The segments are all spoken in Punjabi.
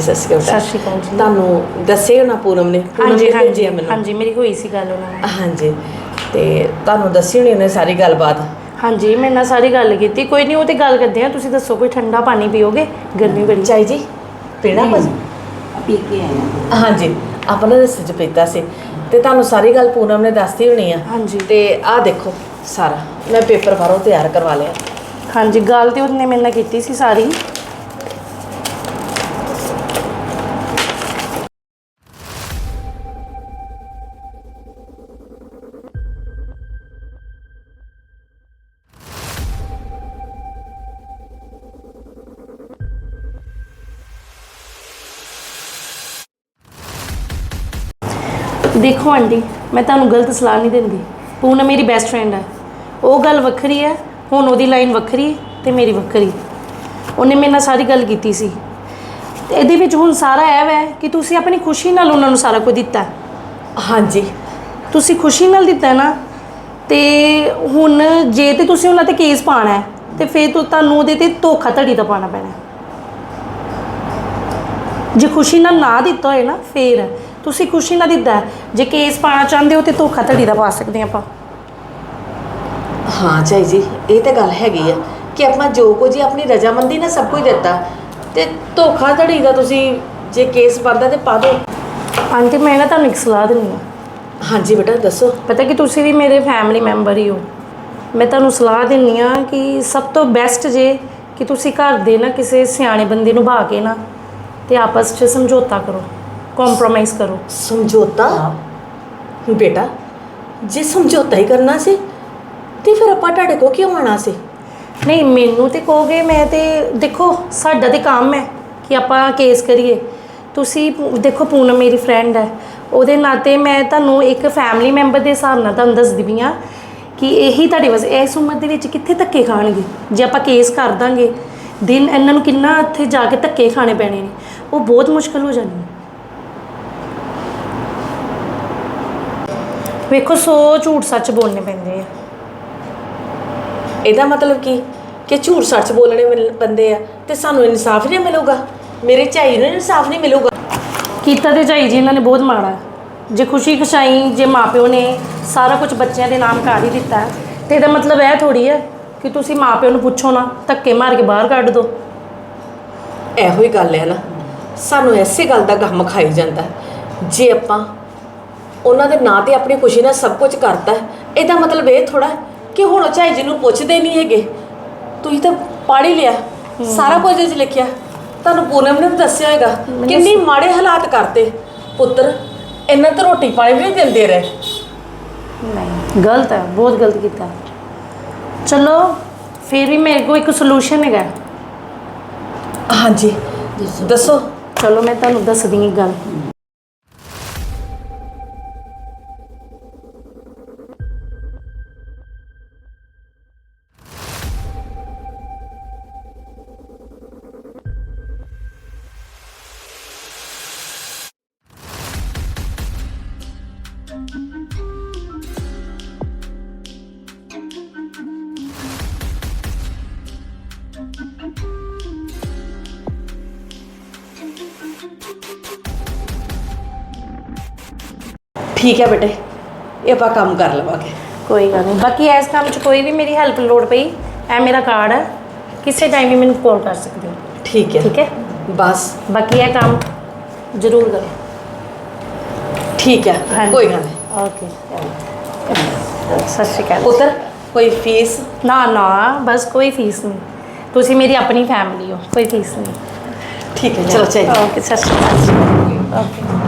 ਜੀ ਸਤਿ ਸ਼੍ਰੀ ਅਕਾਲ ਸਤਿ ਸ਼੍ਰੀ ਅਕਾਲ ਜੀ। ਤੁਹਾਨੂੰ ਦੱਸਿਆ ਨਾ ਪੂਨਮ ਨੇ? ਪੂਨਮ ਹਾਂਜੀ ਨੇ ਹਾਂਜੀ ਭੇਜਿਆ ਮੈਨੂੰ। ਹਾਂਜੀ ਮੇਰੀ ਹੋਈ ਸੀ ਗੱਲ ਉਹਨਾਂ ਨਾਲ। ਹਾਂਜੀ ਤੇ ਤੁਹਾਨੂੰ ਦੱਸੀ ਹੋਣੀ ਉਹਨੇ ਸਾਰੀ ਗੱਲਬਾਤ? ਹਾਂਜੀ ਮੈਂ ਨਾਲ ਸਾਰੀ ਗੱਲ ਕੀਤੀ। ਕੋਈ ਨਹੀਂ ਉਹ ਤੇ ਗੱਲ ਕਰਦੇ ਆ। ਤੁਸੀਂ ਦੱਸੋ ਕੋਈ ਠੰਡਾ ਪਾਣੀ ਪੀਓਗੇ? ਗਰਮੀ ਬੜੀ। ਚਾਈ ਜੀ ਪੀਣਾ ਕੁਝ ਪੀ ਕੇ ਆਇਆ ਹਾਂਜੀ ਆਪਾਂ ਨੇ ਰਸਤੇ ਚ ਪੀਤਾ ਸੀ। ਤੇ ਤੁਹਾਨੂੰ ਸਾਰੀ ਗੱਲ ਪੂਨਮ ਨੇ ਦੱਸਤੀ ਹੋਣੀ ਆ? ਹਾਂਜੀ। ਤੇ ਆਹ ਦੇਖੋ ਸਾਰਾ। ਮੈਂ ਪੇਪਰ ਬਾਹਰੋਂ ਤਿਆਰ ਕਰਵਾ ਲਿਆ। ਹਾਂਜੀ ਗੱਲ ਤੇ ਉਹਨੇ ਮੇਰੇ ਨਾਲ ਕੀਤੀ ਸੀ ਸਾਰੀ। ਦੇਖੋ ਆਂਟੀ ਮੈਂ ਤੁਹਾਨੂੰ ਗਲਤ ਸਲਾਹ ਨਹੀਂ ਦਿੰਦੀ। ਪੂਨਮ ਮੇਰੀ ਬੈਸਟ ਫਰੈਂਡ ਹੈ ਉਹ ਗੱਲ ਵੱਖਰੀ ਹੈ ਹੁਣ ਉਹਦੀ ਲਾਈਨ ਵੱਖਰੀ ਤੇ ਮੇਰੀ ਵੱਖਰੀ। ਉਹਨੇ ਮੇਰੇ ਨਾਲ ਸਾਰੀ ਗੱਲ ਕੀਤੀ ਸੀ। ਤੇ ਇਹਦੇ ਵਿੱਚ ਹੁਣ ਸਾਰਾ ਇਹ ਹੈ ਕਿ ਤੁਸੀਂ ਆਪਣੀ ਖੁਸ਼ੀ ਨਾਲ ਉਹਨਾਂ ਨੂੰ ਸਾਰਾ ਕੁਝ ਦਿੱਤਾ। ਹਾਂਜੀ। ਤੁਸੀਂ ਖੁਸ਼ੀ ਨਾਲ ਦਿੱਤਾ ਨਾ ਤੇ ਹੁਣ ਜੇ ਤੇ ਤੁਸੀਂ ਉਹਨਾਂ ਤੇ ਕੇਸ ਪਾਣਾ ਹੈ ਤੇ ਫਿਰ ਤੁਹਾਨੂੰ ਉਹਦੇ ਤੇ ਧੋਖਾ ਧੜੀ ਦਾ ਪਾਣਾ ਪੈਣਾ। ਜੇ ਖੁਸ਼ੀ ਨਾਲ ਨਾ ਦਿੱਤਾ ਹੋਏ ਨਾ ਫੇਰ। ਤੁਸੀਂ ਖੁਸ਼ੀ ਨਾਲ ਦਿੱਤਾ ਹੈ। ਜੇ ਕੇਸ ਪਾਣਾ ਚਾਹੁੰਦੇ ਹੋ ਤੇ ਧੋਖਾ ਧੜੀ ਦਾ ਪਾ ਸਕਦੇ ਆਪਾਂ। ਹਾਂ ਚਾਈ ਜੀ ਇਹ ਤਾਂ ਗੱਲ ਹੈਗੀ ਆ ਕਿ ਆਪਾਂ ਜੋ ਕੁਝ ਹੀ ਆਪਣੀ ਰਜਾਮੰਦੀ ਨਾਲ ਸਭ ਕੁਝ ਦਿੱਤਾ ਤੇ ਧੋਖਾ ਧੜੀ ਦਾ ਤੁਸੀਂ ਜੇ ਕੇਸ ਬਣਦਾ ਤੇ ਪਾ ਦਿਓ। ਆਂਟੀ ਮੈਂ ਨਾ ਤੁਹਾਨੂੰ ਇੱਕ ਸਲਾਹ ਦਿੰਦੀ ਹਾਂ। ਹਾਂਜੀ ਬੇਟਾ ਦੱਸੋ। ਪਤਾ ਕਿ ਤੁਸੀਂ ਵੀ ਮੇਰੇ ਫੈਮਿਲੀ ਮੈਂਬਰ ਹੀ ਹੋ। ਮੈਂ ਤੁਹਾਨੂੰ ਸਲਾਹ ਦਿੰਨੀ ਆ ਕਿ ਸਭ ਤੋਂ ਬੈਸਟ ਜੇ ਕਿ ਤੁਸੀਂ ਘਰ ਦੇ ਨਾ ਕਿਸੇ ਸਿਆਣੇ ਬੰਦੇ ਨੂੰ ਭਾ ਕੇ ਨਾ ਤੇ ਆਪਸ 'ਚ ਸਮਝੌਤਾ ਕਰੋ। ਕੰਪਰੋਮਾਈਜ਼ ਕਰੋ। ਸਮਝੌਤਾ? ਬੇਟਾ ਜੇ ਸਮਝੌਤਾ ਹੀ ਕਰਨਾ ਸੀ ਤੇ ਫਿਰ ਆਪਾਂ ਤੁਹਾਡੇ ਕੋ ਕਿਉਂ ਆਣਾ ਸੀ? ਨਹੀਂ ਮੈਨੂੰ ਤੇ ਕਹੋਗੇ ਮੈਂ ਤੇ ਦੇਖੋ ਸਾਡਾ ਤੇ ਕੰਮ ਹੈ ਕਿ ਆਪਾਂ ਕੇਸ ਕਰੀਏ। ਤੁਸੀਂ ਪੂ- ਦੇਖੋ ਪੂਨਮ ਮੇਰੀ ਫਰੈਂਡ ਹੈ। ਉਹਦੇ ਨਾਤੇ ਮੈਂ ਤੁਹਾਨੂੰ ਇੱਕ ਫੈਮਿਲੀ ਮੈਂਬਰ ਦੇ ਹਿਸਾਬ ਨਾਲ ਤੁਹਾਨੂੰ ਦੱਸਦੀ ਵੀ ਹਾਂ ਕਿ ਇਹੀ ਤੁਹਾਡੇ ਵਾਸਤੇ ਇਸ ਉਮਰ ਦੇ ਵਿੱਚ ਕਿੱਥੇ ਧੱਕੇ ਖਾਣਗੇ? ਜੇ ਆਪਾਂ ਕੇਸ ਕਰ ਦਾਂਗੇ ਦਿਨ ਇਹਨਾਂ ਨੂੰ ਕਿੰਨਾ ਇੱਥੇ ਜਾ ਕੇ ਧੱਕੇ ਖਾਣੇ ਪੈਣੇ ਨੇ? ਉਹ ਬਹੁਤ ਮੁਸ਼ਕਲ ਹੋ ਜਾਣੀ ਹੈ। ਵੇਖੋ ਸੋ ਝੂਠ ਸੱਚ ਬੋਲਣੇ ਪੈਂਦੇ ਆ। ਇਹਦਾ ਮਤਲਬ ਕੀ? ਕਿ ਝੂਠ ਸੱਚ ਬੋਲਣੇ ਬੰਦੇ ਆ ਤੇ ਸਾਨੂੰ ਇਨਸਾਫ ਨਹੀਂ ਮਿਲੂਗਾ? ਮੇਰੇ ਝਾਈ ਨੂੰ ਇਨਸਾਫ ਨਹੀਂ ਮਿਲੂਗਾ? ਕੀਤਾ ਤੇ ਝਾਈ ਜੀ ਇਹਨਾਂ ਨੇ ਬਹੁਤ ਮਾੜਾ। ਹੈ। ਜੇ ਖੁਸ਼ੀ ਖੁਸ਼ਾਈ ਜੇ ਮਾਪਿਓ ਨੇ ਸਾਰਾ ਕੁਝ ਬੱਚਿਆਂ ਦੇ ਨਾਮ ਕਰ ਹੀ ਦਿੱਤਾ। ਹੈ, ਤੇ ਇਹਦਾ ਮਤਲਬ ਇਹ ਥੋੜੀ ਹੈ ਕਿ ਤੁਸੀਂ ਮਾਪਿਓ ਨੂੰ ਪੁੱਛੋ ਨਾ ਧੱਕੇ ਮਾਰ ਕੇ ਬਾਹਰ ਕੱਢ ਦਿਓ ਇਹੋ ਹੀ ਗੱਲ ਹੈ ਨਾ। ਸਾਨੂੰ ਐਸੀ ਗੱਲ ਦਾ ਗਮ ਖਾਈ ਜਾਂਦਾ। ਹੈ। ਜੇ ਆਪਾਂ ਉਹਨਾਂ ਦੇ ਨਾਂ ਤੇ ਆਪਣੀ ਖੁਸ਼ੀ ਨਾਲ ਸਭ ਕੁਝ ਕਰਤਾ ਹੈ, ਇਹਦਾ ਮਤਲਬ ਇਹ ਥੋੜਾ ਕਿ ਹੁਣ ਉਹ ਝਾਈ ਜੀ ਨੂੰ ਪੁੱਛਦੇ ਨਹੀਂ ਹੈਗੇ ਤੁਸੀਂ ਤਾਂ ਪੜ੍ਹ ਹੀ ਲਿਆ ਸਾਰਾ ਕੁਝ ਇਹ 'ਚ ਲਿਖਿਆ। ਤੁਹਾਨੂੰ ਪੂਨਮ ਨੇ ਵੀ ਦੱਸਿਆ ਹੈਗਾ ਕਿੰਨੀ ਮਾੜੇ ਹਾਲਾਤ ਕਰਤੇ। ਪੁੱਤਰ ਇਹਨਾਂ ਤਾਂ ਰੋਟੀ ਪਾਣੀ ਵੀ ਨਹੀਂ ਦਿੰਦੇ ਰਹੇ। ਨਹੀਂ ਗਲਤ ਹੈ ਬਹੁਤ ਗਲਤ ਕੀਤਾ। ਚਲੋ ਫਿਰ ਵੀ ਮੇਰੇ ਕੋਲ ਇੱਕ ਸੋਲੂਸ਼ਨ ਹੈਗਾ। ਹਾਂਜੀ ਦੱਸੋ। ਚਲੋ ਮੈਂ ਤੁਹਾਨੂੰ ਦੱਸਦੀ ਹਾਂ ਇੱਕ ਗੱਲ। ਠੀਕ ਹੈ ਬੇਟੇ ਇਹ ਆਪਾਂ ਕੰਮ ਕਰ ਲਵਾਂਗੇ ਕੋਈ ਗੱਲ ਨਹੀਂ ਬਾਕੀ ਇਸ ਕੰਮ 'ਚ ਕੋਈ ਵੀ ਮੇਰੀ ਹੈਲਪ ਲੋੜ ਪਈ ਇਹ ਮੇਰਾ ਕਾਰਡ ਹੈ ਕਿਸੇ ਟਾਈਮ ਵੀ ਮੈਨੂੰ ਕਾਲ ਕਰ ਸਕਦੇ ਹੋ ਠੀਕ ਹੈ ਠੀਕ ਹੈ ਬਸ ਬਾਕੀ ਇਹ ਕੰਮ ਜ਼ਰੂਰ ਕਰੋ ਠੀਕ ਹੈ ਹਾਂਜੀ। ਕੋਈ ਗੱਲ ਨਹੀਂ ਓਕੇ ਸਤਿ ਸ਼੍ਰੀ ਅਕਾਲ ਪੁੱਤਰ ਕੋਈ ਫੀਸ ਨਾ ਨਾ ਬਸ ਕੋਈ ਫੀਸ ਨਹੀਂ ਤੁਸੀਂ ਮੇਰੀ ਆਪਣੀ ਫੈਮਿਲੀ ਹੋ ਕੋਈ ਫੀਸ ਨਹੀਂ ਠੀਕ ਹੈ ਚਲੋ ਚਾਹੀਏ ਓਕੇ ਸਤਿ ਸ਼੍ਰੀ ਅਕਾਲ ਓਕੇ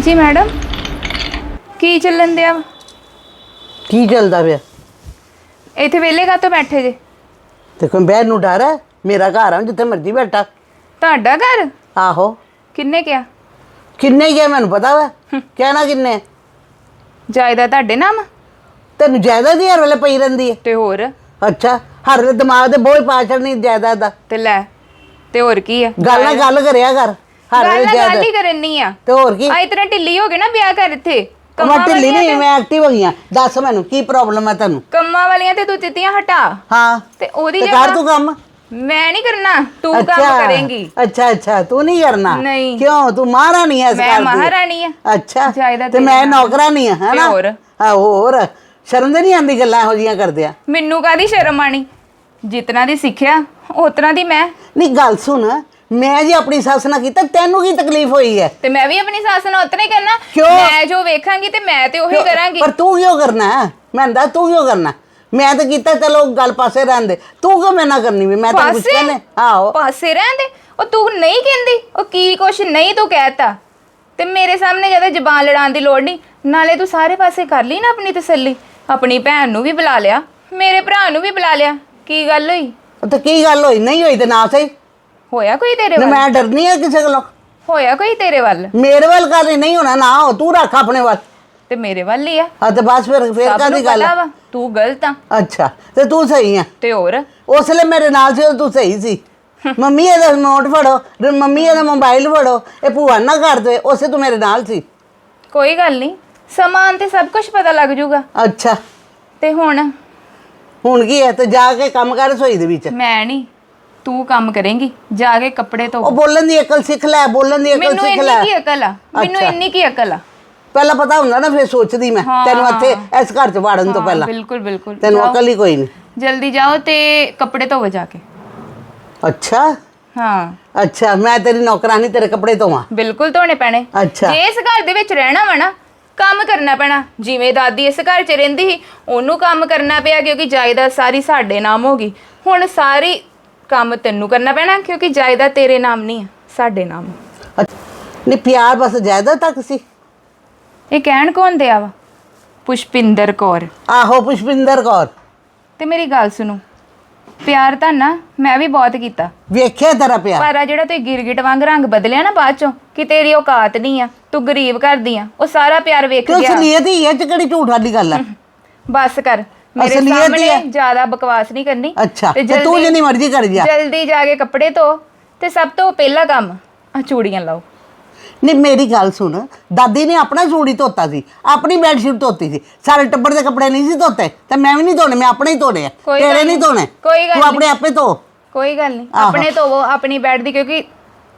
ਹਾਂਜੀ ਮੈਡਮ। ਕੀ ਚੱਲਣ ਦਿਆ? ਕੀ ਚੱਲਦਾ ਪਿਆ? ਇੱਥੇ ਵਿਹਲੇ ਕਾਤੋਂ ਬੈਠੇ ਜੇ? ਤੇ ਕੋਈ ਬਹਿਣ ਨੂੰ ਡਰ ਹੈ। ਮੇਰਾ ਘਰ ਆ ਜਿੱਥੇ ਮਰਜ਼ੀ ਬੈਠਾ। ਤੁਹਾਡਾ ਘਰ? ਆਹੋ। ਕਿੰਨੇ ਕਿਹਾ ਕਿੰਨੇ ਗਿਆ ਮੈਨੂੰ ਪਤਾ ਵਾ। ਕਹਿਣਾ ਕਿੰਨੇ ਜਾਇਦਾਦ ਤੁਹਾਡੇ ਨਾਮ? ਤੈਨੂੰ ਜ਼ਿਆਦਾ ਦੀ ਹਰ ਵੇਲੇ ਪਈ ਰਹਿੰਦੀ ਹੈ। ਤੇ ਹੋਰ? ਅੱਛਾ ਹਰ ਵੇਲੇ ਦਿਮਾਗ ਤੇ ਬੋਝ ਪਾ ਛੱਡਣੀ ਜ਼ਿਆਦਾ ਦਾ। ਤੇ ਲੈ ਤੇ ਹੋਰ ਕੀ ਆ? ਗੱਲ ਨਾਲ ਗੱਲ ਕਰਿਆ ਕਰ। ਹਰ ਗੱਲ ਨਾਲ ਗੱਲ ਹੀ ਕਰਨੀ ਆ। ਤੇ ਹੋਰ ਕੀ? ਆ ਇਤਨਾ ਢਿੱਲੀ ਹੋ ਗਏ ਨਾ ਵਿਆਹ ਕਰ ਇੱਥੇ। ਮੈਂ ਕੰਮਾਂ ਢਿੱਲੀ ਵਾਲੀਆਂ ਨਹੀਂ ਮੈਂ ਐਕਟਿਵ ਹੋ ਗਈ ਦੱਸ ਮੈਨੂੰ ਕੀ ਪ੍ਰੋਬਲਮ ਹੈ ਤੈਨੂੰ? ਕੰਮਾਂ ਵਾਲੀਆਂ ਤੇ ਤੂੰ ਤਿੱਤੀਆਂ ਹਟਾ। ਹਾਂ। ਤੇ ਉਹਦੀ ਤੇ ਕਰ ਤੂੰ ਕੰਮ? ਮੈਂ ਨਹੀਂ ਕਰਨਾ ਤੂੰ ਕੰਮ ਕਰੇਂਗੀ। ਅੱਛਾ ਅੱਛਾ। ਤੂੰ ਨਹੀਂ ਕਰਨਾ? ਨਹੀਂ। ਕਿਉਂ? ਤੂੰ ਮਹਾਰਾਣੀ ਐ ਇਸ ਮੈਂ ਘਰ ਦੀ। ਮਹਾਰਾਣੀ ਆ। ਅੱਛਾ। ਜਾਇਦਾਦ ਤੇ ਤੇਰੇ ਮੈਂ। ਨੌਕਰਾਨੀ ਆ ਹੈਨਾ? ਹੋਰ? ਹਾਂ ਹੋਰ? ਸ਼ਰਮ ਤੇ ਨਹੀਂ ਆਂਦੀ ਗੱਲਾਂ ਇਹੋ ਜੀਆਂ ਕਰਦੇ ਆ? ਮੈਨੂੰ ਕਾਦੀ ਸ਼ਰਮ ਆਣੀ ਜਿਤਨਾ ਦੀ ਸਿੱਖਿਆ ਉਤਨਾ ਦੀ ਮੈਂ। ਨਹੀਂ ਗੱਲ ਸੁਣ। ਮੈਂ ਜੀ ਆਪਣੀ ਸੱਸ ਨਾਲ ਕੀਤਾ ਤੈਨੂੰ ਕੀ ਤਕਲੀਫ ਹੋਈ ਹੈ? ਤੇ ਮੈਂ ਵੀ ਆਪਣੀ ਸੱਸ ਨਾਲ ਉਤਨਾ ਕਰਨਾ। ਕਿਉਂ? ਮੈਂ ਜੋ ਵੇਖਾਂਗੀ ਤੇ ਮੈਂ ਤੇ ਉਹੀ ਕਰਾਂਗੀ। ਪਰ ਤੂੰ ਕਿਉਂ ਕਰਨਾ ਹੈ? ਮੈਂ ਦੱਸ ਤੂੰ ਕਿਉਂ ਕਰਨਾ? ਮੈਂ ਤਾਂ ਕੀਤਾ ਚਲੋ ਗੱਲ ਪਾਸੇ ਰਹਿਣ ਦੇ। ਤੂੰ ਕਿਉਂ ਮੈਂ ਨਾ ਕਰਨੀ ਵੀ? ਮੈਂ ਤਾਂ ਪਾਸੇ? ਕਹਿੰਦੇ ਆਹੋ। ਪਾਸੇ ਰਹਿੰਦੇ ਉਹ ਤੂੰ ਨਹੀਂ ਕਹਿੰਦੀ? ਉਹ ਕੀ ਕੁਛ ਨਹੀਂ ਤੂੰ ਕਹਿਤਾ? ਤੇ ਮੇਰੇ ਸਾਹਮਣੇ ਜ਼ਿਆਦਾ ਜ਼ਬਾਨ ਲੜਾਉਣ ਦੀ ਲੋੜ ਨਹੀਂ ਨਾਲੇ ਤੂੰ ਸਾਰੇ ਪਾਸੇ ਕਰ ਲਈ ਨਾ ਆਪਣੀ ਤਸੱਲੀ। ਆਪਣੀ ਭੈਣ ਨੂੰ ਵੀ ਬੁਲਾ ਲਿਆ। ਮੇਰੇ ਭਰਾ ਨੂੰ ਵੀ ਬੁਲਾ ਲਿਆ। ਕੀ ਗੱਲ ਹੋਈ? ਤੇ ਕੀ ਗੱਲ ਹੋਈ? ਨਹੀਂ ਹੋਈ ਤੇ ਨਾ ਸਹੀ। ਹੋਇਆ ਕੋਈ ਤੇਰੇ ਨਾ ਵੱਲ? ਮੈਂ ਡਰਨੀ ਆ ਕਿਸੇ ਕੋਲੋਂ। ਹੋਇਆ ਕੋਈ ਤੇਰੇ ਵੱਲ? ਮੇਰੇ ਵੱਲ ਗੱਲ ਨਹੀਂ ਹੋਣਾ ਨਾ ਹੋ ਤੂੰ ਰੱਖ ਆਪਣੇ ਵੱਲ। ਤੇ ਮੇਰੇ ਵੱਲ ਹੀ ਆ। ਹਾਂ ਤੇ ਬਸ ਫਿਰ ਫਿਰ ਸਭ ਕਾਦੀ ਨੂੰ ਗੱਲ ਪਤਾ ਵਾ ਤੂੰ ਗਲਤ ਆ। ਅੱਛਾ ਤੇ ਤੂੰ ਸਹੀ ਆ। ਤੇ ਹੋਰ? ਉਸ ਵੇਲੇ ਮੇਰੇ ਨਾਲ ਸੀ ਉਦੋਂ ਤੂੰ ਸਹੀ ਸੀ। ਮੰਮੀ ਇਹਦਾ ਨੋਟ ਫੜੋ ਤੇ ਮੰਮੀ ਇਹਦਾ ਮੋਬਾਈਲ ਫੜੋ ਇਹ ਭੂਆ ਨਾ ਕਰ ਦੇ ਉਸੇ ਤੂੰ ਮੇਰੇ ਨਾਲ ਸੀ। ਕੋਈ ਗੱਲ ਨਹੀਂ ਸਮਾਨ ਤੇ ਸਭ ਕੁਝ ਪਤਾ ਲੱਗ ਜਾਊਗਾ ਅੱਛਾ। ਤੇ ਹੁਣ? ਹੁਣ ਕੀ ਹੈ? ਤੇ ਜਾ ਕੇ ਕੰਮ ਕਰ ਰਸੋਈ ਦੇ ਵਿੱਚ। ਮੈਂ ਨਹੀਂ ਤੂੰ ਕੰਮ ਕਰੇਂਗੀ ਜਾ ਕੇ ਕੱਪੜੇ ਧੋ। ਉਹ ਬੋਲਣ ਦੀ ਅਕਲ ਸਿੱਖ ਲੈ ਬੋਲਣ ਦੀ ਅਕਲ ਮੈਨੂੰ ਸਿੱਖ ਇੰਨੀ ਲੈ। ਕੀ ਅਕਲ ਆ? ਮੈਨੂੰ। ਇੰਨੀ ਕੀ ਅਕਲ ਆ? ਪਹਿਲਾਂ ਪਤਾ ਹੁੰਦਾ ਨਾ ਫਿਰ ਸੋਚਦੀ ਮੈਂ। ਤੈਨੂੰ ਇੱਥੇ ਇਸ ਘਰ ਚ ਵਾੜਨ ਤੋਂ ਪਹਿਲਾਂ। ਬਿਲਕੁਲ ਬਿਲਕੁਲ। ਤੈਨੂੰ ਅਕਲ ਹੀ ਕੋਈ ਨਹੀਂ। ਜਲਦੀ ਜਾਓ ਤੇ ਕੱਪੜੇ ਧੋਵੋ ਜਾ ਕੇ। ਅੱਛਾ। ਹਾਂ। ਅੱਛਾ ਮੈਂ ਤੇਰੀ ਨੌਕਰਾਨੀ ਤੇਰੇ ਕੱਪੜੇ ਧੋਵਾਂ। ਬਿਲਕੁਲ ਧੋਣੇ ਪੈਣੇ। ਅੱਛਾ। ਜੇ ਇਸ ਘਰ ਦੇ ਵਿੱਚ ਰਹਿਣਾ ਵਾ ਨਾ ਕੰਮ ਕਰਨਾ ਪੈਣਾ। ਜਿਵੇਂ ਦਾਦੀ ਇਸ ਘਰ 'ਚ ਰਹਿੰਦੀ ਸੀ ਉਹਨੂੰ ਕੰਮ ਕਰਨਾ ਪਿਆ ਕਿਉਂਕਿ ਜਾਇਦਾਦ ਸਾਰੀ ਸਾਡੇ ਨਾਮ ਹੋ ਗਈ। ਹੁਣ ਸਾਰੀ ਕੰਮ ਤੈਨੂੰ ਕਰਨਾ ਪੈਣਾ ਕਿਉਂਕਿ ਜਾਇਦਾਦ ਤੇਰੇ ਨਾਮ ਨਹੀਂ ਆ ਸਾਡੇ ਨਾਮ ਆ। ਅੱਛਾ। ਨਹੀਂ ਪਿਆਰ ਬਸ ਜ਼ਿਆਦਾ ਤੱਕ ਸੀ ਇਹ ਕਹਿਣ ਕੌਣ ਦਿਆ ਵਾ? ਪੁਸ਼ਪਿੰਦਰ ਕੌਰ। ਆਹੋ ਪੁਸ਼ਪਿੰਦਰ ਕੌਰ। ਤੇ ਮੇਰੀ ਗੱਲ ਸੁਣੋ ਪਿਆਰ ਤਾਂ ਨਾ ਮੈਂ ਵੀ ਬਹੁਤ ਕੀਤਾ। ਵੇਖਿਆ ਤੇਰਾ ਪਿਆਰ। ਪਰ ਆ ਜਿਹੜਾ ਤੂੰ ਗਿਰਗਿਟ ਵਾਂਗ ਰੰਗ ਬਦਲਿਆ ਨਾ ਬਾਅਦ ਚੋਂ ਕਿ ਤੇਰੀ ਔਕਾਤ ਨਹੀਂ ਆ ਤੂੰ ਗਰੀਬ ਕਰਦੀ ਆ ਉਹ ਸਾਰਾ ਪਿਆਰ ਵੇਖ ਕਿਉਂ ਗਿਆ। ਅਸਲੀਅਤ ਹੀ ਹੈ ਚ ਕਿਹੜੀ ਝੂਠ ਵਾਲੀ ਗੱਲ ਹੈ ਬਸ ਕਰ ਮੇਰੇ ਅਸਲੀਅਤ ਹੀ ਸਾਹਮਣੇ ਹੈ। ਜ਼ਿਆਦਾ ਬਕਵਾਸ ਨਹੀਂ ਕਰਨੀ। ਅੱਛਾ ਤੇ ਤੇ ਜਿੰਨੀ ਮਰਜ਼ੀ ਕਰ ਜਾ। ਜਲਦੀ ਜਾ ਕੇ ਕੱਪੜੇ ਧੋ ਤੇ ਸਭ ਤੋਂ ਪਹਿਲਾ ਕੰਮ ਆ ਚੂੜੀਆਂ ਲਾਓ। ਨਹੀਂ ਮੇਰੀ ਗੱਲ ਸੁਣ। ਦਾਦੀ ਨੇ ਆਪਣਾ ਚੂੜੀ ਧੋਤਾ ਸੀ। ਆਪਣੀ ਬੈੱਡ ਸ਼ੀਟ ਧੋਤੀ ਸੀ। ਸਾਰੇ ਟੱਬਰ ਦੇ ਕੱਪੜੇ ਨਹੀਂ ਸੀ ਧੋਤੇ। ਤੇ ਮੈਂ ਵੀ ਨਹੀਂ ਧੋਣੇ ਮੈਂ ਆਪਣੇ ਹੀ ਧੋਣੇ ਆ। ਕੋਈ ਤੇਰੇ ਨਹੀਂ ਨਹੀਂ। ਧੋਣੇ। ਕੋਈ ਗੱਲ ਤੂੰ ਆਪਣੇ ਆਪੇ ਧੋ। ਕੋਈ ਗੱਲ ਨਹੀਂ। ਆਹੋ। ਆਪਣੇ ਧੋਵੋ ਆਪਣੀ ਬੈੱਡ ਦੀ ਕਿਉਂਕਿ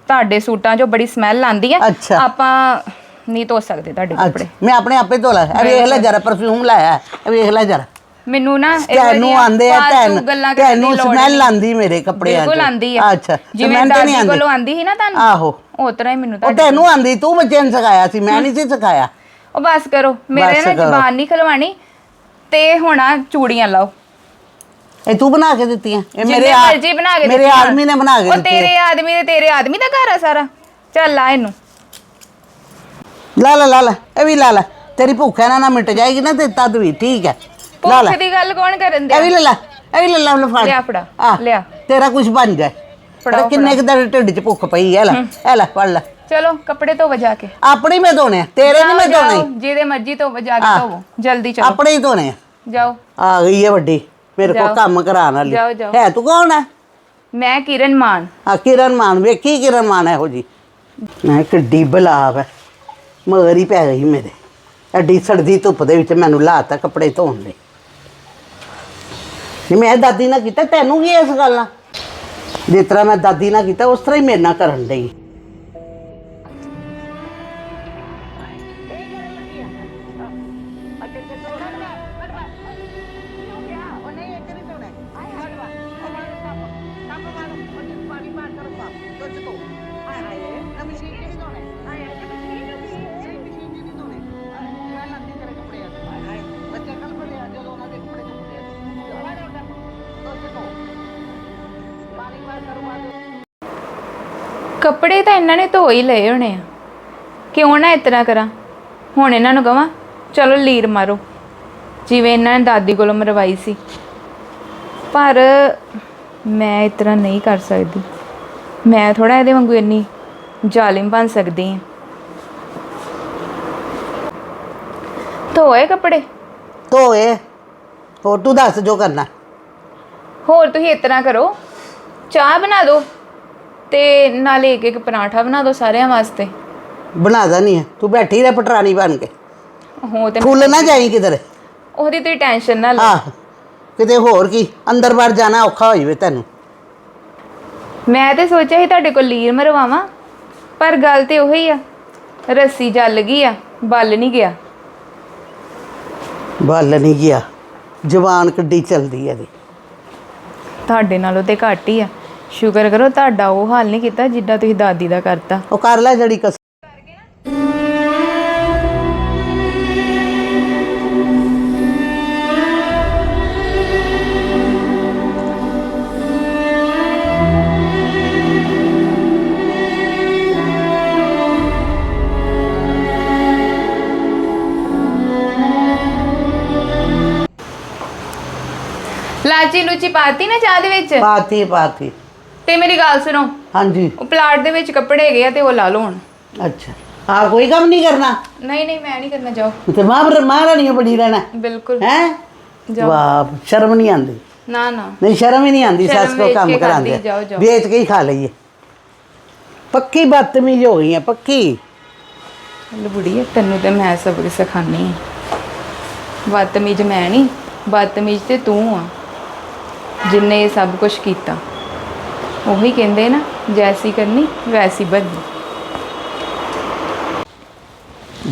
ਤੁਹਾਡੇ ਸੂਟਾਂ 'ਚੋਂ ਬੜੀ ਸਮੈਲ ਆਉਂਦੀ ਅੱਛਾ। ਆਪਾਂ ਨਹੀਂ ਧੋ ਸਕਦੇ ਤੁਹਾਡੇ ਕੱਪੜੇ। ਮੈਂ ਆਪਣੇ ਆਪੇ ਧੋ ਲਾ। ਵੇਖ ਲੈ ਜਰਾ ਪਰਫਿਊਮ ਲਾਇਆ। ਇਹ ਵੇਖ ਲੈ ਜਰਾ। ਮੈਨੂੰ ਨਾ ਤੈਨੂੰ ਆਂਦੇ ਆ ਤੈਨੂੰ ਤੈਨੂੰ ਸਮੈਲ। ਆਂਦੀ ਮੇਰੇ ਕੱਪੜਿਆਂ 'ਚ। ਬਿਲਕੁਲ ਆਂਦੀ ਆ। ਅੱਛਾ ਤੇ ਜਿਵੇਂ ਤਾਂ ਦਾਦੀ ਆਂਦੀ। ਕੋਲੋਂ ਆਂਦੀ ਸੀ ਨਾ ਤੁਹਾਨੂੰ। ਆਹੋ। ਉਸ ਤਰ੍ਹਾਂ ਹੀ ਮੈਨੂੰ ਤੁਹਾਡੀ ਤੈਨੂੰ ਆਂਦੀ ਤੂੰ ਬੱਚਿਆਂ ਨੂੰ ਸਿਖਾਇਆ ਸੀ ਮੈਂ ਨਹੀਂ ਸੀ ਸਿਖਾਇਆ। ਉਹ ਬਸ ਕਰੋ ਮੇਰੇ ਨਾ। ਜ਼ਬਾਨ ਨਹੀਂ ਖਲਵਾਣੀ ਤੇ ਹੁਣ ਆ ਚੂੜੀਆਂ ਲਾਓ। ਇਹ ਤੂੰ ਬਣਾ ਕੇ ਦਿੱਤੀਆਂ ਇਹ ਮੇਰੇ ਆ- ਮਰਜ਼ੀ ਬਣਾ ਕੇ ਮੇਰੇ। ਆਦਮੀ ਨੇ ਬਣਾ ਕੇ ਉਹ ਤੇਰੇ ਆਦਮੀ ਦੇ ਤੇਰੇ ਆਦਮੀ ਦਾ ਘਰ ਆ ਸਾਰਾ। ਚੱਲ ਲਾ ਇਹਨੂੰ। ਲਾ ਲਾ ਲਾ ਲਾ ਇਹ ਵੀ ਲਾ ਲਾ। ਤੇਰੀ ਭੁੱਖ ਹੈ ਨਾ ਨਾ ਮਿਟ ਜਾਏਗੀ ਨਾ ਤੇ ਤਦ ਵੀ ਠੀਕ ਹੈ। ਲਾ ਲਾ। ਭੁੱਖ ਦੀ ਗੱਲ ਕੌਣ ਕਰਨ ਇਹ ਵੀ ਲੈ ਲਾ ਇਹ ਵੀ ਲੈ ਲਾ ਲੈ ਫੜ। ਲਿਆ ਫੜਾ, ਆ, ਲਿਆ। ਤੇਰਾ ਕੁਝ ਬਣ ਜਾਏ ਫੜਾਓ, ਕਿੰਨੇ ਕੁ ਤੇਰੇ ਢਿੱਡ 'ਚ ਭੁੱਖ ਪਈ ਹੈ ਲੈ ਇਹ ਲੈ ਫੜ ਲੈ। ਚਲੋ ਕੱਪੜੇ ਧੋਵੋ ਜਾ ਕੇ। ਆਪਣੇ ਹੀ ਮੈਂ ਧੋਣੇ ਆ, ਤੇਰੇ ਨਹੀਂ ਮੈਂ ਜਾਓ, ਧੋਣੇ। ਜਾਓ, ਜਿਹਦੇ ਮਰਜ਼ੀ ਧੋਵੋ ਜਾ ਕੇ ਹਾਂ। ਧੋਵੋ ਜਲਦੀ ਚਲੋ। ਆਪਣੇ ਹੀ ਧੋਣੇ ਆ। ਜਾਓ। ਆ ਗਈ ਹੈ ਵੱਡੀ ਮੇਰੇ ਕੋਲ ਜਾਓ। ਕੰਮ ਕਰਾਉਣ ਵਾਲੀ। ਜਾਓ, ਜਾਓ। ਹੈ ਤੂੰ ਕੌਣ ਹੈ ਮੈਂ ਕਿਰਨ ਮਾਨ। ਆ ਕਿਰਨ ਮਾਨ ਵੇਖੀ ਕਿਰਨ ਮਾਨ ਇਹੋ ਜੀ ਮੈਂ ਕਿੱਡੀ ਬਲਾਵ ਹੈ ਮਗਰ ਹੀ ਪੈ ਗਈ ਮੇਰੇ। ਐਡੀ ਸੜਦੀ ਧੁੱਪ ਦੇ ਵਿੱਚ ਮੈਨੂੰ ਲਾਤਾ ਕੱਪੜੇ ਧੋਣ ਲਈ। ਜੇ ਮੈਂ ਦਾਦੀ ਨਾਲ ਕੀਤਾ, ਤੈਨੂੰ ਕੀ ਇਸ ਗੱਲ ਨਾਲ? ਜਿਸ ਤਰ੍ਹਾਂ ਮੈਂ ਦਾਦੀ ਨਾਲ ਕੀਤਾ, ਉਸ ਤਰ੍ਹਾਂ ਹੀ ਮੇਰੇ ਨਾਲ ਕਰਨ ਡਈ। ਕੱਪੜੇ ਤਾਂ ਇਹਨਾਂ ਨੇ ਧੋ ਹੀ ਲਏ ਹੋਣੇ ਆ। ਕਿਉਂ ਨਾ ਇਤਨਾ ਕਰਾਂ? ਹੁਣ ਇਹਨਾਂ ਨੂੰ ਕਹਾਂ ਚਲੋ ਲੀਰ ਮਾਰੋ। ਜਿਵੇਂ ਇਹਨਾਂ ਨੇ ਦਾਦੀ ਕੋਲੋਂ ਮਰਵਾਈ ਸੀ। ਪਰ ਮੈਂ ਇਤਨਾ ਨਹੀਂ ਕਰ ਸਕਦੀ। ਮੈਂ ਥੋੜਾ ਇਹਦੇ ਵਾਂਗੂ ਇੰਨੀ ਜ਼ਾਲਿਮ ਬਣ ਸਕਦੀ ਆ ਧੋਏ ਕੱਪੜੇ? ਧੋਏ। ਹੋਰ ਤੂੰ ਦੱਸ ਜੋ ਕਰਨਾ। ਹੋਰ ਤੁਸੀਂ ਤਰ੍ਹਾਂ ਕਰੋ। ਚਾਹ ਬਣਾ ਦਿਓ। ਤੇ ਨਾਲੇ ਇੱਕ ਇੱਕ ਪਰਾਂਠਾ ਬਣਾ ਦਿਓ ਸਾਰਿਆਂ ਵਾਸਤੇ। ਬਣਾਦਾ ਨਹੀਂ ਹੈ। ਤੂੰ ਬੈਠੀ ਰਹਿ ਪਟਰਾਣੀ ਬਣ ਕੇ। ਹੋ ਤੇ ਫੁੱਲ ਨਾ ਜਾਈ ਕਿਧਰ। ਉਹਦੀ ਤੁਸੀਂ ਟੈਨਸ਼ਨ ਨਾ ਲਓ। ਆਹ ਕਿਤੇ ਹੋਰ ਕੀ? ਅੰਦਰ ਬਾਹਰ ਜਾਣਾ ਔਖਾ ਹੋ ਜਾਵੇ ਤੈਨੂੰ। ਮੈਂ ਤੇ ਸੋਚਿਆ ਸੀ ਤੁਹਾਡੇ ਕੋਲ ਲੀਰ ਮਰਵਾਵਾਂ ਪਰ ਗੱਲ ਤੇ ਉਹੀ ਆ। ਰੱਸੀ ਜਲ ਗਈ ਆ ਬਲ ਨਹੀਂ ਗਿਆ। ਬੱਲ ਨਹੀਂ ਗਿਆ। ਜਵਾਨ ਕਿੱਡੀ ਚਲਦੀ ਹੈ ਤੁਹਾਡੇ ਨਾਲੋਂ ਤੇ ਘੱਟ ਹੀ ਆ। ਸ਼ੁਕਰ ਕਰੋ ਤੁਹਾਡਾ ਉਹ ਹਾਲ ਨਹੀਂ ਕੀਤਾ ਜਿੱਦਾਂ ਤੁਸੀਂ ਦਾਦੀ ਦਾ ਕਰਤਾ। ਉਹ ਕਰ ਲੈ ਜਿਹੜੀ ਕਸ ਲਾਚੀ ਲੂਚੀ ਪਾਤੀ ਨਾ ਚਾਹ ਦੇ ਵਿੱਚ? ਪਾਤੀ ਪਾਤੀ। ਤੇ ਮੇਰੀ ਗੱਲ ਸੁਣੋ। ਹਾਂਜੀ। ਉਹ ਪਲਾਟ ਦੇ ਵਿੱਚ ਕੱਪੜੇ ਹੈਗੇ ਆ ਤੇ ਉਹ ਲਾ ਲਓ ਹੁਣ। ਅੱਛਾ। ਆ ਕੋਈ ਕੰਮ ਨਹੀਂ ਕਰਨਾ? ਨਹੀਂ ਨਹੀਂ ਮੈਂ ਨਹੀਂ ਕਰਨਾ ਜਾਓ। ਤੇ ਮਾਂ ਮਹਾਰਾਣੀਆਂ ਬਣੀ ਰਹਿਣਾ। ਬਿਲਕੁਲ। ਹੈ? ਜਾਓ। ਵਾਹ ਸ਼ਰਮ ਨਹੀਂ ਆਉਂਦੀ। ਨਾ ਨਾ। ਨਹੀਂ ਸ਼ਰਮ ਹੀ ਨਹੀਂ ਆਉਂਦੀ ਸ਼ਰਮ ਸੱਸ ਕੋ ਵੇਚ ਕੰਮ ਕੇ ਕਰਾਉਂਦੇ। ਖਾਂਦੀ, ਜਾਓ, ਜਾਓ। ਵੇਚ ਕੇ ਹੀ ਖਾ ਲਈਏ। ਪੱਕੀ ਬਦਤਮੀਜ਼ ਹੋ ਗਈ ਹੈ ਪੱਕੀ। ਚੱਲ ਬੁੜੀਏ ਤੈਨੂੰ ਤੇ ਮੈਂ ਸਬਕ ਸਿਖਾਨੀ ਆ ਬਦਤਮੀਜ਼ ਮੈਂ ਨਹੀਂ ਬਦਤਮੀਜ਼ ਤੇ ਤੂੰ ਆ। ਜਿੰਨੇ ਇਹ ਸਭ ਕੁਝ ਕੀਤਾ। ਉਹੀ ਕਹਿੰਦੇ ਨਾ, ਜੈਸੀ ਕਰਨੀ, ਵੈਸੀ ਬਣਨੀ।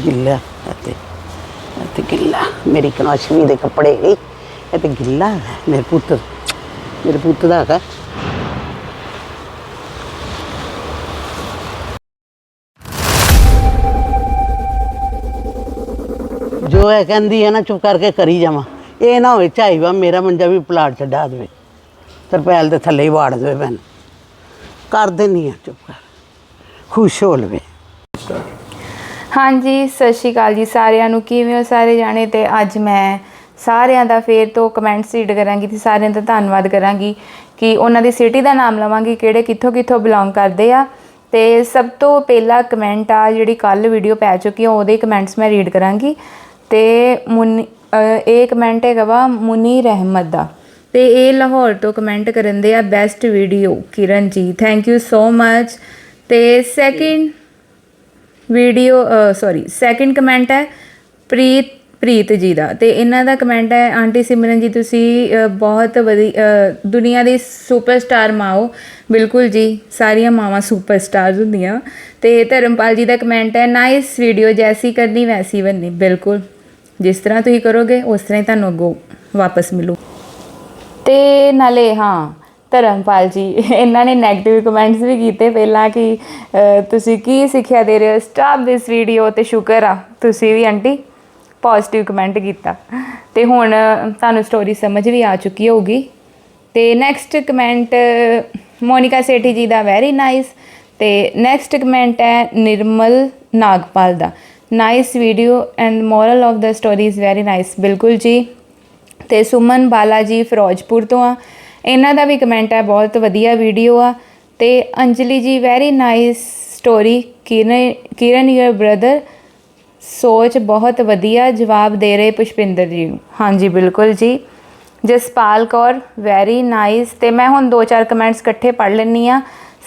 ਗਿੱਲਾ, ਅਤੇ ਅਤੇ ਗਿੱਲਾ। ਮੇਰੀ ਕਨੋਸ਼ਵੀ ਦੇ ਕੱਪੜੇ ਹੀ ਇਹ ਤੇ ਗਿੱਲਾ ਹੈ, ਮੇਰੇ ਪੁੱਤ ਮੇਰੇ ਪੁੱਤ ਦਾ ਹੈ। ਜੋ ਇਹ ਕਹਿੰਦੀ ਹੈ ਨਾ, ਚੁੱਪ ਕਰਕੇ ਕਰੀ ਜਾਵਾਂ। ਇਹ ਨਾ ਹੋਵੇ ਝਾਈਵਾ ਮੇਰਾ ਮੰਜਾ ਵੀ ਪਲਾਟ ਛੱਡਾ ਦੇਵੇ। ਤਰਪੈਲ ਦੇ ਥੱਲੇ ਹੀ ਵਾੜ ਦੇਵੇ ਮੈਨੂੰ ਕਰ ਦੇਣੀ ਆ ਚੁੱਪ ਕਰ। ਖੁਸ਼ ਹੋ ਲਵੇ। ਹਾਂਜੀ, ਸਤਿ ਸ਼੍ਰੀ ਅਕਾਲ ਜੀ ਸਾਰਿਆਂ ਨੂੰ। ਕਿਵੇਂ ਹੋ ਸਾਰੇ ਜਾਣੇ? ਤੇ ਅੱਜ ਮੈਂ ਸਾਰਿਆਂ ਦਾ ਫੇਰ ਤੋਂ ਕਮੈਂਟਸ ਰੀਡ ਕਰਾਂਗੀ ਤੇ ਸਾਰਿਆਂ ਦਾ ਧੰਨਵਾਦ ਕਰਾਂਗੀ ਕਿ ਉਹਨਾਂ ਦੀ ਸਿਟੀ ਦਾ ਨਾਮ ਲਵਾਂਗੀ, ਕਿਹੜੇ ਕਿੱਥੋਂ ਕਿੱਥੋਂ ਬਿਲੋਂਗ ਕਰਦੇ ਆ। ਤੇ ਸਭ ਤੋਂ ਪਹਿਲਾ ਕਮੈਂਟ ਆ ਜਿਹੜੀ ਕੱਲ ਵੀਡੀਓ ਪੈ ਚੁੱਕੀ ਆ, ਉਹਦੇ ਕਮੈਂਟਸ ਮੈਂ ਰੀਡ ਕਰਾਂਗੀ। ਤੇ ਮੁਨੀ ਇਹ ਕਮੈਂਟ ਹੈਗਾ ਵਾ ਮੁਨੀ ਰਹਿਮਤ ਦਾ। ਤੇ ਇਹ ਲਾਹੌਰ ਤੋਂ ਕਮੈਂਟ ਕਰਨ ਦੇ ਆ best video Kiran ji thank you so much ਤੇ second video sorry second comment ਹੈ ਪ੍ਰੀਤ ਪ੍ਰੀਤ ਜੀ ਦਾ। ਤੇ ਇਹਨਾਂ ਦਾ ਕਮੈਂਟ ਹੈ, ਆਂਟੀ ਸਿਮਰਨ ਜੀ, ਤੁਸੀਂ ਬਹੁਤ ਵਧੀਆ ਦੁਨੀਆ ਦੀ ਸੁਪਰਸਟਾਰ ਮਾਂ ਬਿਲਕੁਲ ਜੀ, ਸਾਰੀਆਂ ਮਾਵਾਂ ਸੁਪਰਸਟਾਰ ਹੁੰਦੀਆਂ। ਤੇ ਧਰਮਪਾਲ ਜੀ ਦਾ ਕਮੈਂਟ ਹੈ ਨਾਈਸ ਵੀਡੀਓ ਜੈਸੀ ਕਰਨੀ, ਵੈਸੀ ਬਣਨੀ ਬਿਲਕੁਲ, ਜਿਸ ਤਰ੍ਹਾਂ ਤੁਸੀਂ ਕਰੋਗੇ, ਉਸ ਤਰ੍ਹਾਂ ਹੀ ਤੁਹਾਨੂੰ ਅੱਗੋਂ ਵਾਪਸ ਮਿਲੂ। ਤੇ ਨਾਲੇ ਹਾਂ, ਧਰਮਪਾਲ ਜੀ, ਇਹਨਾਂ ਨੇ 네ਗੇਟਿਵ ਕਮੈਂਟਸ ਵੀ ਕੀਤੇ ਪਹਿਲਾਂ ਕਿ ਤੁਸੀਂ ਕੀ ਸਿੱਖਿਆ ਦੇ ਰਹੇ ਹੋ ਸਟਾਪ ਦਿਸ ਵੀਡੀਓ ਤੇ ਸ਼ੁਕਰ ਆ, ਤੁਸੀਂ ਵੀ ਆਂਟੀ ਪੋਜ਼ਿਟਿਵ ਕਮੈਂਟ ਕੀਤਾ। ਤੇ ਹੁਣ ਤੁਹਾਨੂੰ ਸਟੋਰੀ ਸਮਝ ਵੀ ਆ ਚੁੱਕੀ ਹੋਊਗੀ। ਤੇ ਨੈਕਸਟ ਕਮੈਂਟ ਮੋਨਿਕਾ ਸੇਠੀ ਜੀ ਦਾ ਵੈਰੀ ਨਾਈਸ ਤੇ ਨੈਕਸਟ ਕਮੈਂਟ ਹੈ ਨਿਰਮਲ ਨਾਗਪਾਲ ਦਾ। Nice video and moral of the story is very nice ਬਿਲਕੁਲ ਜੀ। ਤੇ ਸੁਮਨ ਬਾਲਾ ਜੀ ਫਿਰੋਜ਼ਪੁਰ ਤੋਂ ਆ। ਇਹਨਾਂ ਦਾ ਵੀ ਕਮੈਂਟ ਹੈ, ਬਹੁਤ ਵਧੀਆ ਵੀਡੀਓ ਆ। ਤੇ Anjali ji very nice story Kiran Kiran your brother ਸੋਚ ਬਹੁਤ ਵਧੀਆ, ਜਵਾਬ ਦੇ ਰਹੇ ਪੁਸ਼ਪਿੰਦਰ ਜੀ ਨੂੰ। ਹਾਂਜੀ, ਬਿਲਕੁਲ ਜੀ। ਜਸਪਾਲ ਕੌਰ ਵੈਰੀ ਨਾਈਸ ਤੇ ਮੈਂ ਹੁਣ ਦੋ ਚਾਰ ਕਮੈਂਟਸ ਇਕੱਠੇ ਪੜ੍ਹ ਲੈਣੀ ਆ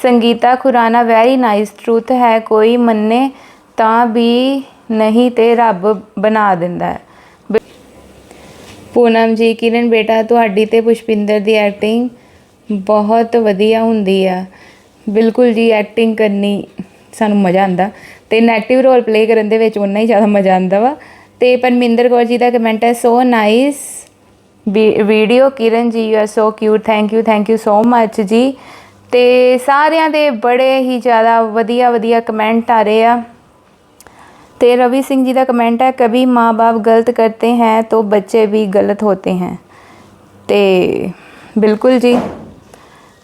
Sangeeta Khurana very nice truth ਹੈ, ਕੋਈ ਮੰਨੇ ਤਾਂ ਵੀ ਨਹੀਂ ਤੇ ਰੱਬ ਬਣਾ ਦਿੰਦਾ ਹੈ। ਪੂਨਮ ਜੀ, ਕਿਰਨ ਬੇਟਾ, ਤੁਹਾਡੀ ਤੇ ਪੁਸ਼ਪਿੰਦਰ ਦੀ ਐਕਟਿੰਗ ਬਹੁਤ ਵਧੀਆ ਹੁੰਦੀ ਆ। ਬਿਲਕੁਲ ਜੀ ਐਕਟਿੰਗ ਕਰਨੀ ਸਾਨੂੰ ਮਜ਼ਾ ਆਂਦਾ ਤੇ ਨੈਗੇਟਿਵ ਰੋਲ ਪਲੇ ਕਰਨ ਦੇ ਵਿੱਚ ਉਨਾ ਹੀ ਜ਼ਿਆਦਾ ਮਜ਼ਾ ਆਂਦਾ ਵਾ। ਤੇ ਪਰਮਿੰਦਰ ਕੌਰ ਜੀ ਦਾ ਕਮੈਂਟ ਹੈ ਸੋ nice video Kiran ji you are so cute thank you thank you so much ਜੀ। ਤੇ ਸਾਰਿਆਂ ਦੇ ਬੜੇ ਹੀ ਜ਼ਿਆਦਾ ਵਧੀਆ ਵਧੀਆ ਕਮੈਂਟ ਆ ਰਹੇ ਆ। ਤੇ रवि सिंह जी का कमेंट है कभी माँ बाप गलत करते हैं तो बच्चे भी गलत होते हैं ਤੇ ਬਿਲਕੁਲ ਜੀ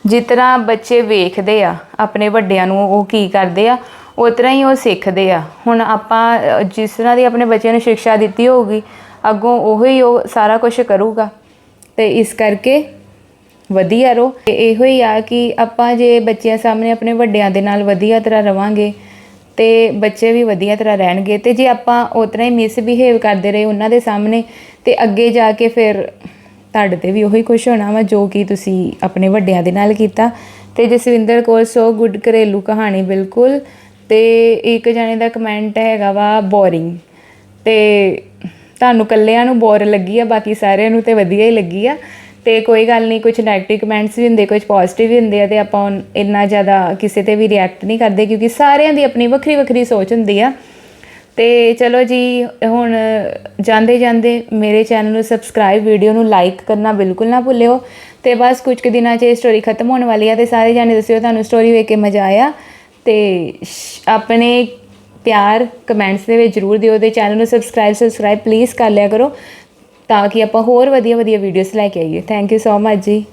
ਜਿਸ ਤਰ੍ਹਾਂ ਬੱਚੇ ਵੇਖਦੇ ਆ ਆਪਣੇ ਵੱਡਿਆਂ ਨੂੰ ਉਹ ਕੀ ਕਰਦੇ ਆ ਉਸ ਤਰ੍ਹਾਂ ਹੀ ਉਹ ਸਿੱਖਦੇ ਆ ਹੁਣ ਆਪਾਂ ਅ, ਜਿਸ ਤਰ੍ਹਾਂ ਦੀ ਆਪਣੇ ਬੱਚਿਆਂ ਨੂੰ ਸਿੱਖਿਆ ਦਿੱਤੀ ਹੋਊਗੀ ਅੱਗੋਂ ਉਹੀ ਉਹ ਸਾਰਾ ਕੁਝ ਕਰੂਗਾ ਤੇ ਇਸ ਕਰਕੇ ਵਧੀਆ ਰਹੋ ਤੇ ਇਹੋ ਹੀ ਆ ਕਿ ਆਪਾਂ ਜੇ ਬੱਚਿਆਂ ਸਾਹਮਣੇ ਆਪਣੇ ਵੱਡਿਆਂ ਦੇ ਨਾਲ ਵਧੀਆ ਤਰ੍ਹਾਂ ਰਵਾਂਗੇ ਤੇ ਬੱਚੇ ਵੀ ਵਧੀਆ ਤਰ੍ਹਾਂ ਰਹਿਣਗੇ ਤੇ ਜੇ ਆਪਾਂ ਉਤਨਾ ਹੀ ਮਿਸਬਿਹੇਵ ਕਰਦੇ ਰਹੇ ਉਹਨਾਂ ਦੇ ਸਾਹਮਣੇ ਤੇ ਅੱਗੇ ਜਾ ਕੇ ਫਿਰ ਤੁਹਾਡੇ ਤੇ ਵੀ ਉਹੀ ਕੁਝ ਹੋਣਾ ਵਾ ਜੋ ਕਿ ਤੁਸੀਂ ਆਪਣੇ ਵੱਡਿਆਂ ਦੇ ਨਾਲ ਕੀਤਾ। ਤੇ ਜਸਵਿੰਦਰ ਕੌਰ ਸੋ ਗੁੱਡ ਘਰੇਲੂ ਕਹਾਣੀ ਬਿਲਕੁਲ। ਤੇ ਇੱਕ ਜਣੇ ਦਾ ਕਮੈਂਟ ਹੈਗਾ ਵਾ ਬੋਰਿੰਗ ਤੇ ਤੁਹਾਨੂੰ ਕੱਲਿਆਂ ਨੂੰ ਬੋਰ ਲੱਗੀ ਆ, ਬਾਕੀ ਸਾਰਿਆਂ ਨੂੰ ਤੇ ਵਧੀਆ ਹੀ ਲੱਗੀ ਆ। ਤੇ ਕੋਈ ਗੱਲ ਨਹੀਂ ਕੁਝ ਨੈਗੇਟਿਵ ਕਮੈਂਟਸ ਵੀ ਹੁੰਦੇ ਕੁਝ ਪੋਜ਼ਿਟਿਵ ਵੀ ਹੁੰਦੇ ਆ ਤੇ ਆਪਾਂ ਉਨ- ਇੰਨਾ ਜ਼ਿਆਦਾ ਕਿਸੇ ਤੇ ਵੀ ਰਿਐਕਟ ਨਹੀਂ ਕਰਦੇ ਕਿਉਂਕਿ ਸਾਰਿਆਂ ਦੀ ਆਪਣੀ ਵੱਖਰੀ ਵੱਖਰੀ ਸੋਚ ਹੁੰਦੀ ਆ। ਤੇ ਚਲੋ ਜੀ, ਹੁਣ ਜਾਂਦੇ ਜਾਂਦੇ ਮੇਰੇ ਚੈਨਲ ਨੂੰ ਸਬਸਕ੍ਰਾਈਬ ਵੀਡੀਓ ਨੂੰ ਲਾਈਕ ਕਰਨਾ ਬਿਲਕੁਲ ਨਾ ਭੁੱਲਿਓ ਤੇ ਬਸ ਕੁਝ ਕੁ ਦਿਨਾਂ 'ਚ ਇਹ ਸਟੋਰੀ ਖਤਮ ਹੋਣ ਵਾਲੀ ਆ ਤੇ ਸਾਰੇ ਜਾਣੇ ਦੱਸਿਓ ਤੁਹਾਨੂੰ ਸਟੋਰੀ ਵੇਖ ਕੇ ਮਜ਼ਾ ਆਇਆ। ਤੇ ਸ਼- ਆਪਣੇ ਪਿਆਰ ਕਮੈਂਟਸ ਦੇ ਵਿੱਚ ਜਰੂਰ ਦਿਓ ਤੇ ਚੈਨਲ ਨੂੰ ਸਬਸਕ੍ਰਾਈਬ ਸਬਸਕ੍ਰਾਈਬ ਪਲੀਜ਼ ਕਰ ਲਿਆ ਕਰੋ। ਤਾਂ ਕਿ ਆਪਾਂ ਹੋਰ ਵਧੀਆ ਵਧੀਆ ਵੀਡੀਓਜ਼ ਲੈ ਕੇ ਆਈਏ। ਥੈਂਕ ਯੂ ਸੋ ਮਚ ਜੀ।